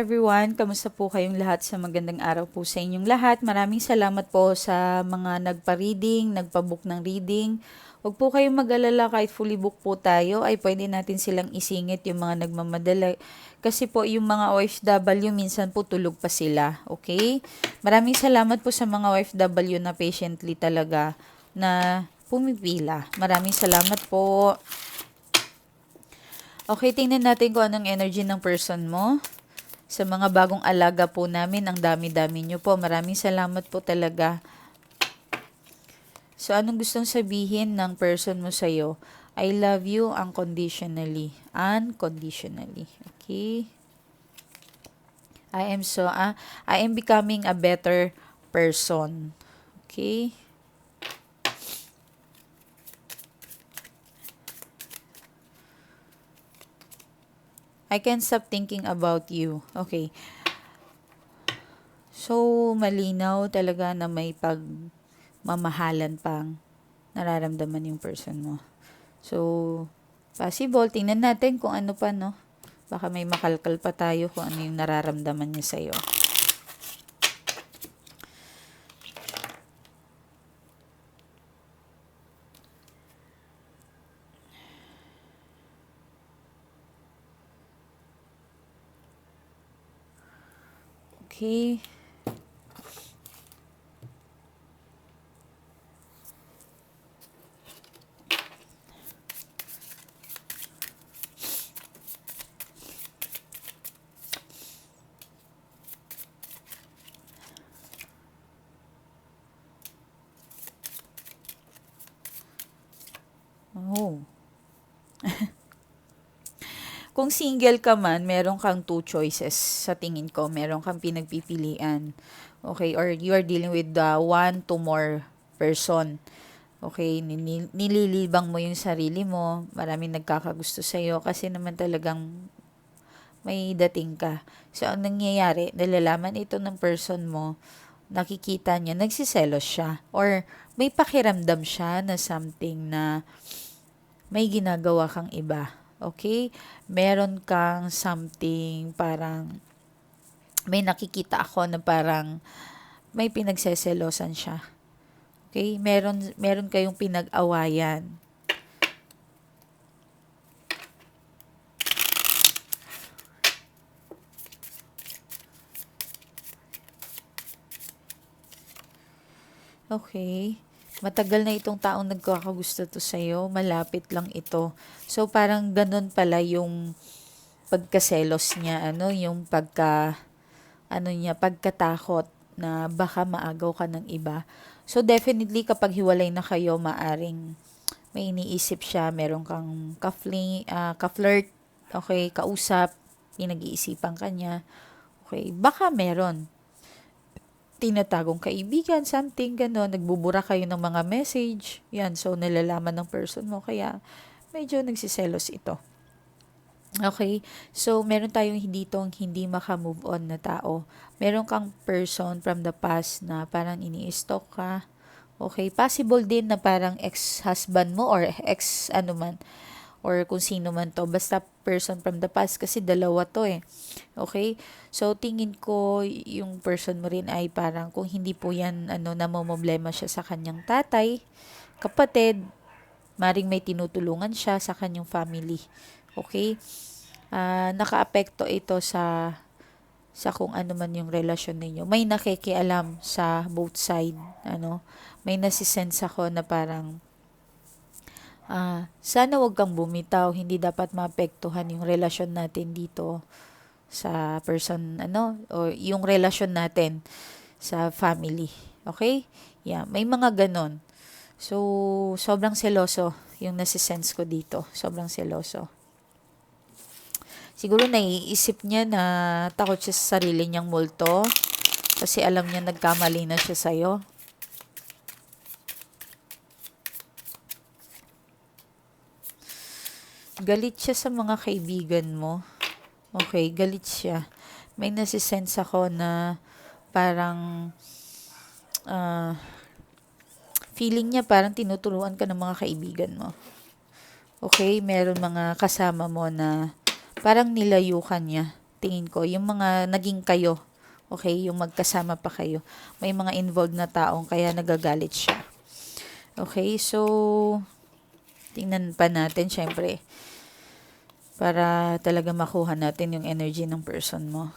everyone, kamusta po kayong lahat sa magandang araw po sa inyong lahat. Maraming salamat po sa mga nagpa-reading, nagpa-book ng reading. Huwag po kayong mag-alala kahit fully book po tayo ay pwede natin silang isingit yung mga nagmamadala. Kasi po yung mga OFW minsan po tulog pa sila. Okay? Maraming salamat po sa mga OFW na patiently talaga na pumipila. Maraming salamat po. Okay, tingnan natin kung anong energy ng person mo. Sa mga bagong alaga po namin, ang dami-dami nyo po. Maraming salamat po talaga. So, anong gustong sabihin ng person mo sa'yo? I love you unconditionally. Unconditionally. Okay? I am so, ah, I am becoming a better person. Okay? I can't stop thinking about you. Okay. So, malinaw talaga na may pagmamahalan pang nararamdaman yung person mo. So, possible. Tingnan natin kung ano pa, no? Baka may makalkal pa tayo kung ano yung nararamdaman niya sa'yo. Okay. Oh. Kung single ka man, meron kang two choices sa tingin ko. Meron kang pinagpipilian. Okay? Or you are dealing with the one to more person. Okay? Nil- nililibang mo yung sarili mo. Maraming nagkakagusto sa'yo kasi naman talagang may dating ka. So, ang nangyayari, nalalaman ito ng person mo, nakikita niya, nagsiselos siya. Or may pakiramdam siya na something na may ginagawa kang iba. Okay? Meron kang something parang may nakikita ako na parang may pinagseselosan siya. Okay? Meron meron kayong pinag-awayan. Okay. Matagal na itong taong nagkakagusto to sa'yo. Malapit lang ito. So, parang ganun pala yung pagkaselos niya. Ano, yung pagka, ano niya, pagkatakot na baka maagaw ka ng iba. So, definitely kapag hiwalay na kayo, maaring may iniisip siya, meron kang ka-fling, uh, ka-flirt, okay, kausap, pinag-iisipan kanya. Okay, baka meron tinatagong kaibigan, something gano'n, nagbubura kayo ng mga message, yan, so nalalaman ng person mo, kaya medyo nagsiselos ito. Okay, so meron tayong hindi tong hindi maka-move on na tao. Meron kang person from the past na parang ini-stalk ka. Okay, possible din na parang ex-husband mo or ex ano man or kung sino man to. Basta person from the past kasi dalawa to eh. Okay? So, tingin ko yung person mo rin ay parang kung hindi po yan ano, namomblema siya sa kanyang tatay, kapatid, maring may tinutulungan siya sa kanyang family. Okay? Uh, nakaapekto ito sa sa kung ano man yung relasyon ninyo. May nakikialam sa both side. Ano? May nasisense ako na parang Ah, sana wag kang bumitaw, hindi dapat maapektuhan yung relasyon natin dito sa person ano o yung relasyon natin sa family. Okay? Yeah, may mga ganon. So, sobrang seloso yung nasisense ko dito. Sobrang seloso. Siguro naiisip niya na takot siya sa sarili niyang multo kasi alam niya nagkamali na siya sa'yo. Galit siya sa mga kaibigan mo. Okay, galit siya. May nasisense ako na parang uh, feeling niya parang tinuturuan ka ng mga kaibigan mo. Okay, meron mga kasama mo na parang nilayukan niya. tingin ko, yung mga naging kayo. Okay, yung magkasama pa kayo. May mga involved na taong kaya nagagalit siya. Okay, so tingnan pa natin syempre para talaga makuha natin yung energy ng person mo.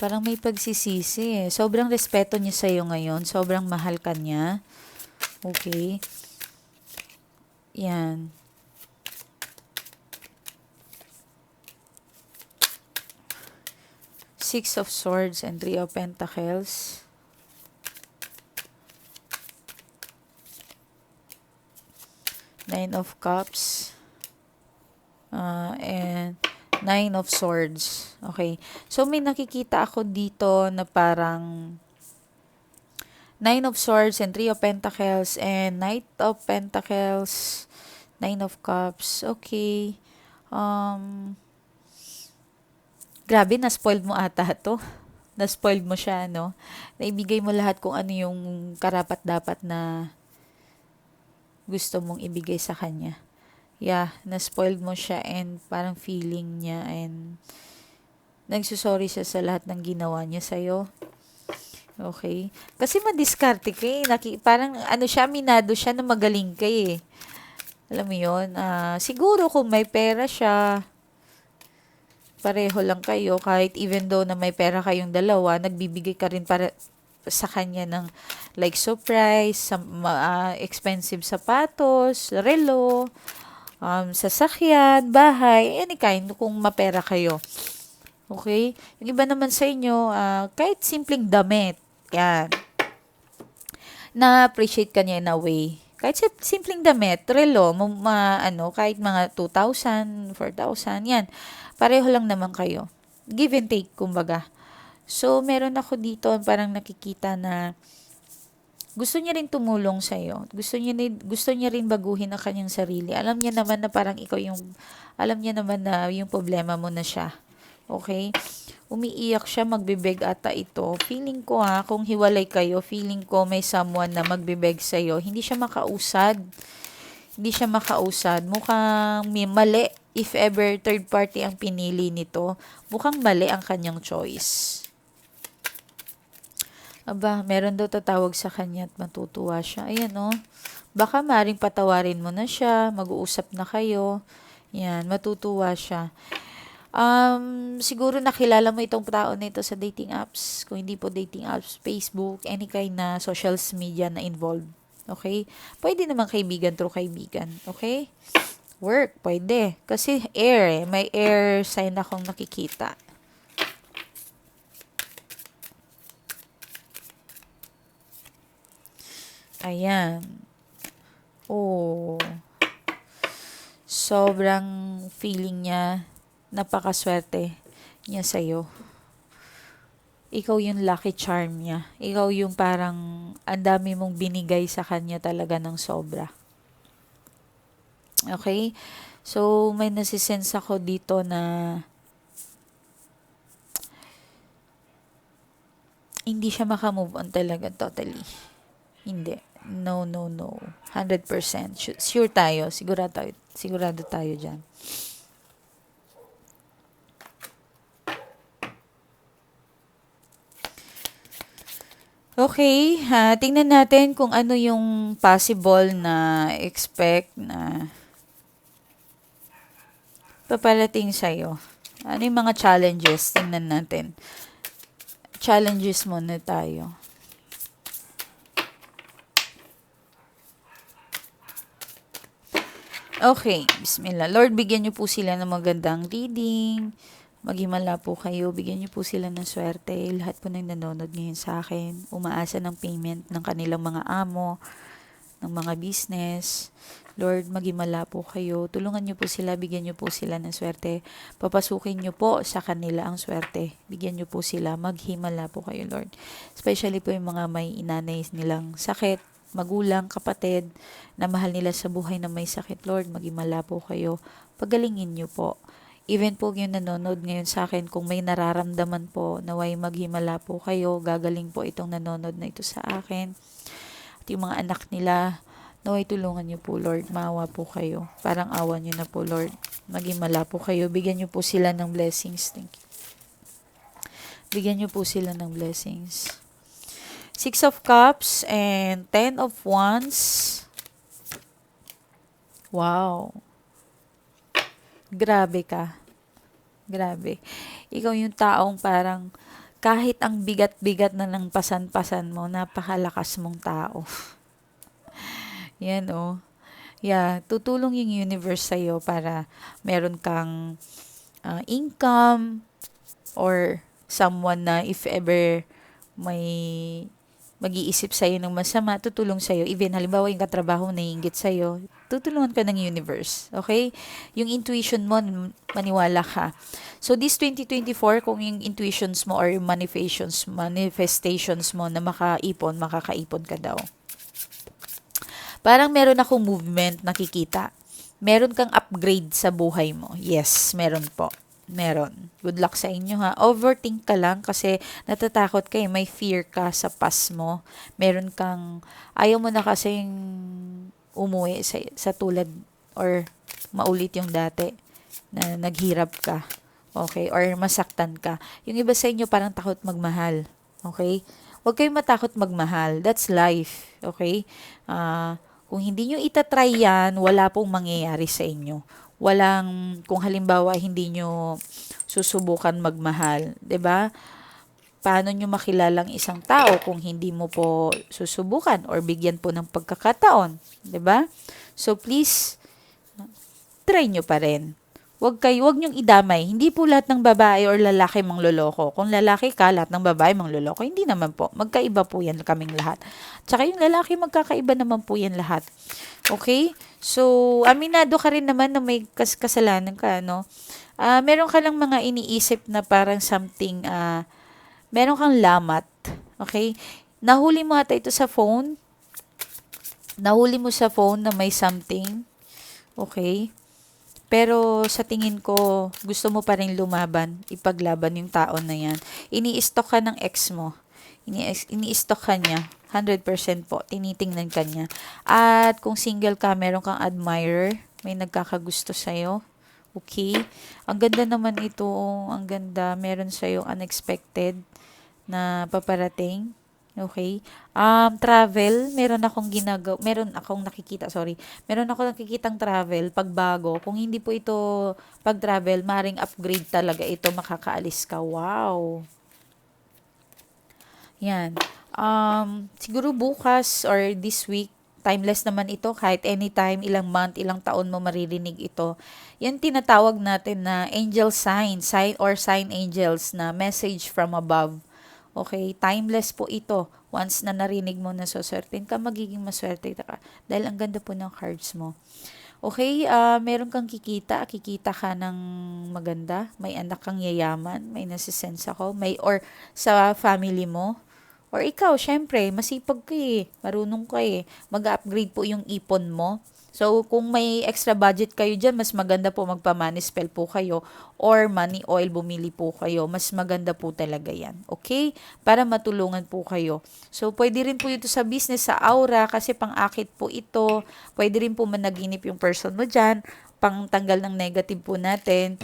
Parang may pagsisisi eh. Sobrang respeto niya sa'yo ngayon. Sobrang mahal ka niya. Okay. Yan. Six of Swords and Three of Pentacles. Nine of Cups. Uh, and Nine of Swords. Okay. So, may nakikita ako dito na parang Nine of Swords and Three of Pentacles and Knight of Pentacles, Nine of Cups. Okay. Um, grabe, na-spoiled mo ata to. Na-spoiled mo siya, no? Naibigay mo lahat kung ano yung karapat-dapat na gusto mong ibigay sa kanya. Yeah, na-spoiled mo siya and parang feeling niya and nagsusorry siya sa lahat ng ginawa niya sa'yo. Okay. Kasi madiskarte ka eh. Naki, parang ano siya, minado siya na magaling ka eh. Alam mo yun? Uh, siguro kung may pera siya, pareho lang kayo. Kahit even though na may pera kayong dalawa, nagbibigay ka rin para sa kanya ng like surprise, some, uh, expensive sapatos, relo, um, sasakyan, bahay, any kind kung mapera kayo. Okay? Yung iba naman sa inyo, uh, kahit simpleng damit, yan. Na-appreciate ka niya in a way. Kahit simpleng damit, relo, ma, ano, kahit mga 2,000, 4,000, yan. Pareho lang naman kayo. Give and take, kumbaga. So, meron ako dito, parang nakikita na gusto niya rin tumulong sa iyo. Gusto niya rin, gusto niya rin baguhin ang kanyang sarili. Alam niya naman na parang ikaw yung alam niya naman na yung problema mo na siya. Okay? umiiyak siya, magbibeg ata ito. Feeling ko ha, kung hiwalay kayo, feeling ko may someone na magbibeg sa'yo. Hindi siya makausad. Hindi siya makausad. Mukhang may mali. If ever third party ang pinili nito, mukhang mali ang kanyang choice. Aba, meron daw tatawag sa kanya at matutuwa siya. Ayan o. Oh. Baka maring patawarin mo na siya, mag-uusap na kayo. Yan, matutuwa siya. Um, siguro nakilala mo itong tao na ito sa dating apps. Kung hindi po dating apps, Facebook, any kind na social media na involved. Okay? Pwede naman kaibigan through kaibigan. Okay? Work, pwede. Kasi air eh. May air sign akong nakikita. Ayan. Oh. Sobrang feeling niya napakaswerte niya sa'yo. Ikaw yung lucky charm niya. Ikaw yung parang ang dami mong binigay sa kanya talaga ng sobra. Okay? So, may nasisense ako dito na hindi siya makamove on talaga totally. Hindi. No, no, no. 100%. Sure tayo. Sigurado tayo. Sigurado tayo dyan. Okay, ha, tingnan natin kung ano yung possible na expect na papalating sa'yo. Ano yung mga challenges? Tingnan natin. Challenges muna tayo. Okay, bismillah. Lord, bigyan niyo po sila ng magandang reading Maghimala po kayo, bigyan niyo po sila ng swerte. Lahat po ng nanonood ngayon sa akin, umaasa ng payment ng kanilang mga amo, ng mga business. Lord, maghimala po kayo. Tulungan niyo po sila, bigyan niyo po sila ng swerte. Papasukin niyo po sa kanila ang swerte. Bigyan niyo po sila, maghimala po kayo, Lord. Especially po yung mga may inanay nilang sakit, magulang, kapatid, na mahal nila sa buhay na may sakit, Lord, maghimala po kayo. Pagalingin niyo po. Even po yung nanonood ngayon sa akin, kung may nararamdaman po, naway maghimala po kayo, gagaling po itong nanonood na ito sa akin. At yung mga anak nila, naway tulungan niyo po Lord, maawa po kayo. Parang awa niyo na po Lord. Maging malapo kayo. Bigyan niyo po sila ng blessings. Thank you. Bigyan niyo po sila ng blessings. Six of Cups and Ten of Wands. Wow. Grabe ka. Grabe. Ikaw yung taong parang kahit ang bigat-bigat na ng pasan-pasan mo, napakalakas mong tao. Yan oh. Yeah, tutulong yung universe sa'yo para meron kang uh, income or someone na if ever may mag-iisip sa'yo ng masama, tutulong sa'yo. Even halimbawa yung katrabaho na ingit sa'yo, tutulungan ka ng universe. Okay? Yung intuition mo, maniwala ka. So this 2024, kung yung intuitions mo or yung manifestations, manifestations mo na makaipon, makakaipon ka daw. Parang meron akong movement nakikita. Meron kang upgrade sa buhay mo. Yes, meron po. Meron. Good luck sa inyo ha. Overthink ka lang kasi natatakot ka eh. May fear ka sa past mo. Meron kang, ayaw mo na kasing umuwi sa, sa tulad or maulit yung dati na naghirap ka. Okay? Or masaktan ka. Yung iba sa inyo parang takot magmahal. Okay? Huwag kayong matakot magmahal. That's life. Okay? Ah, uh, kung hindi nyo itatry yan, wala pong mangyayari sa inyo. Walang, kung halimbawa hindi nyo susubukan magmahal, ba diba? Paano nyo makilalang isang tao kung hindi mo po susubukan or bigyan po ng pagkakataon, ba diba? So please, try nyo pa rin. Huwag kayo, huwag niyong idamay. Hindi po lahat ng babae or lalaki mangloloko. Kung lalaki ka, lahat ng babae mangloloko. Hindi naman po. Magkaiba po yan kaming lahat. Tsaka yung lalaki, magkakaiba naman po yan lahat. Okay? So, aminado ka rin naman na may kas kasalanan ka, no? Uh, meron ka lang mga iniisip na parang something, uh, meron kang lamat. Okay? Nahuli mo ata ito sa phone. Nahuli mo sa phone na may something. Okay? Pero sa tingin ko, gusto mo pa rin lumaban, ipaglaban yung tao na yan. Ini-stock ka ng ex mo. Ini-stock ka niya. 100% po. Tinitingnan ka niya. At kung single ka, meron kang admirer. May nagkakagusto sa'yo. Okay? Ang ganda naman ito. Ang ganda. Meron sa'yo unexpected na paparating. Okay? Um, travel, meron akong ginagaw, meron akong nakikita, sorry. Meron ako nakikitang travel pagbago. Kung hindi po ito pag-travel, maring upgrade talaga ito, makakaalis ka. Wow. Yan. Um, siguro bukas or this week, timeless naman ito kahit anytime, ilang month, ilang taon mo maririnig ito. Yan tinatawag natin na angel sign, sign or sign angels na message from above Okay, timeless po ito. Once na narinig mo na suswertein ka, magiging maswerte ka. Dahil ang ganda po ng cards mo. Okay, uh, meron kang kikita, kikita ka ng maganda, may anak kang yayaman, may nasisense ako, may or sa family mo, or ikaw, syempre, masipag ka eh, marunong ka eh, mag-upgrade po yung ipon mo, So, kung may extra budget kayo dyan, mas maganda po magpa-money spell po kayo or money oil bumili po kayo. Mas maganda po talaga yan. Okay? Para matulungan po kayo. So, pwede rin po ito sa business, sa aura, kasi pang-akit po ito. Pwede rin po managinip yung person mo dyan. Pang tanggal ng negative po natin.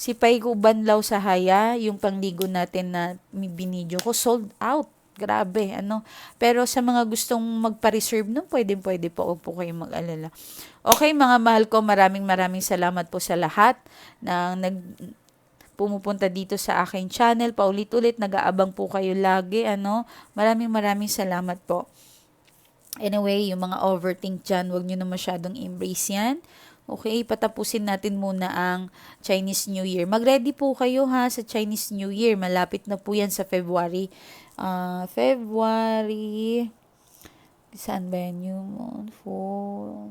Si Paigo Banlaw sa Haya, yung pangligo natin na binidyo ko, sold out Grabe, ano. Pero sa mga gustong magpa-reserve nun, pwede, pwede po. Huwag po kayong mag-alala. Okay, mga mahal ko, maraming maraming salamat po sa lahat na nag pumupunta dito sa aking channel. Paulit-ulit, nag-aabang po kayo lagi, ano. Maraming maraming salamat po. Anyway, yung mga overthink dyan, huwag nyo na masyadong embrace yan. Okay, patapusin natin muna ang Chinese New Year. Mag-ready po kayo ha sa Chinese New Year. Malapit na po yan sa February uh, February, saan ba yan yung for,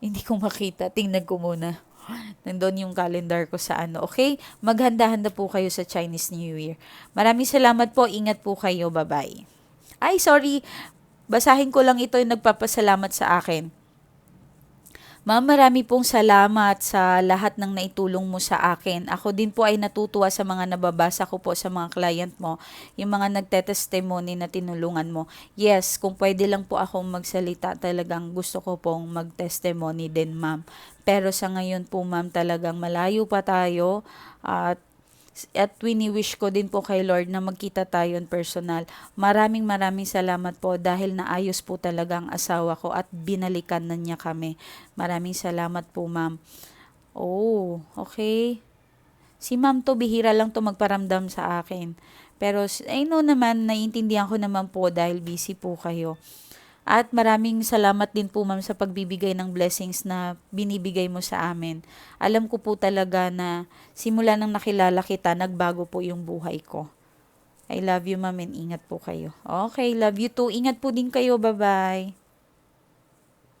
hindi ko makita, tingnan ko muna. Nandun yung calendar ko sa ano. Okay? Maghanda-handa po kayo sa Chinese New Year. Maraming salamat po. Ingat po kayo. Bye-bye. Ay, sorry. Basahin ko lang ito yung nagpapasalamat sa akin. Ma'am, marami pong salamat sa lahat ng naitulong mo sa akin. Ako din po ay natutuwa sa mga nababasa ko po sa mga client mo, yung mga nagte-testimony na tinulungan mo. Yes, kung pwede lang po akong magsalita, talagang gusto ko pong mag-testimony din, ma'am. Pero sa ngayon po, ma'am, talagang malayo pa tayo at at wini-wish ko din po kay Lord na magkita tayo in personal. Maraming maraming salamat po dahil naayos po talaga ang asawa ko at binalikan na niya kami. Maraming salamat po, ma'am. Oh, okay. Si ma'am to, bihira lang to magparamdam sa akin. Pero I know naman, naiintindihan ko naman po dahil busy po kayo. At maraming salamat din po ma'am sa pagbibigay ng blessings na binibigay mo sa amin. Alam ko po talaga na simula nang nakilala kita, nagbago po yung buhay ko. I love you ma'am and ingat po kayo. Okay, love you too. Ingat po din kayo. Bye-bye.